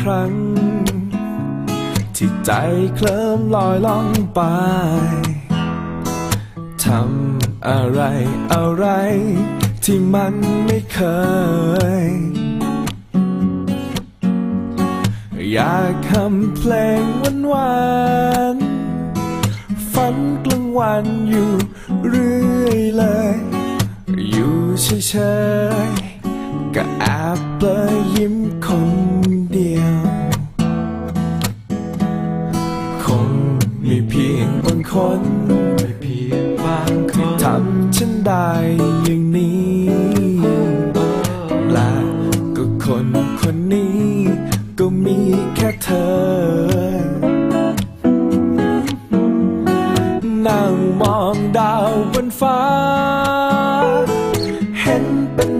ครั้ง ที่ใจเคลิ้มลอยล่องไปทำอะไรอะไร ที่มันไม่เคย อยากทำเพลงวันวานฝันกลางวันอยู่เรื่อยเลย อยู่เฉยๆ ก็แอบเปลยยิ้มคนเดียว คงมีเพียงบางคนม่เพียงบางคนทำฉันได้อย่างนี้ และก็คนคนนี้ ก็มีแค่เธอ นั่งมองดาวบนฟ้า เห็นเป็น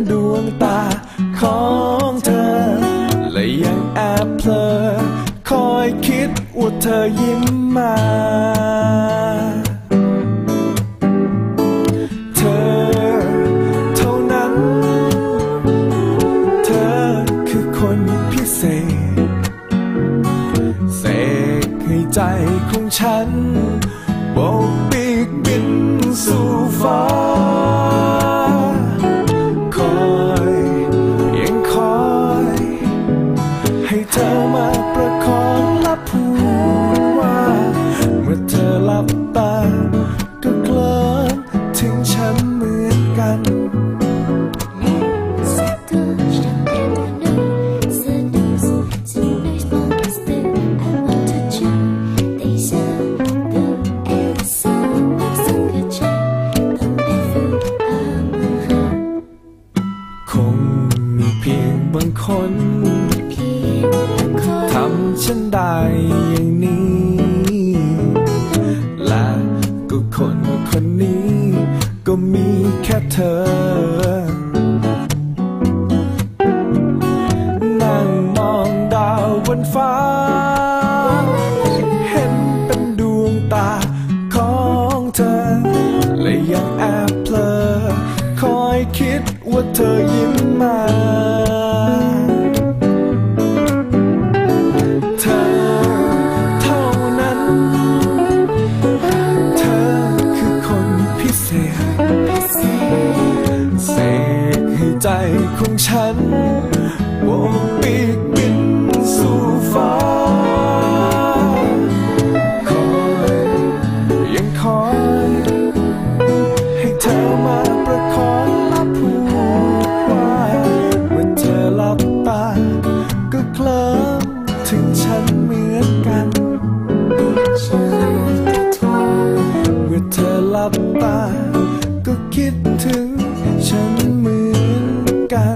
เธอยิ้มมา เธอเท่านั้น เธอคือคนพิเศษ เสกให้ใจของฉันโบกปีกบินสู่ฟ้า ฉันได้อย่างนี้ และก็คนคนนี้ ก็มีแค่เธอ นั่งมองดาวบนฟ้า เห็นเป็นดวงตาของเธอ และยังแอบเพลอคอยคิดว่าเธอยิ้มมา ของฉันโบกปีกบินสู่ฟ้าคอยยังคอยให้เธอมาประคองและพูดว่าเมื่อเธอหลับตา ก็เคลิ้มถึงฉันเหมือนกันเมื่อเธอหลับตา ก็คิดถึงฉันเหมือน กั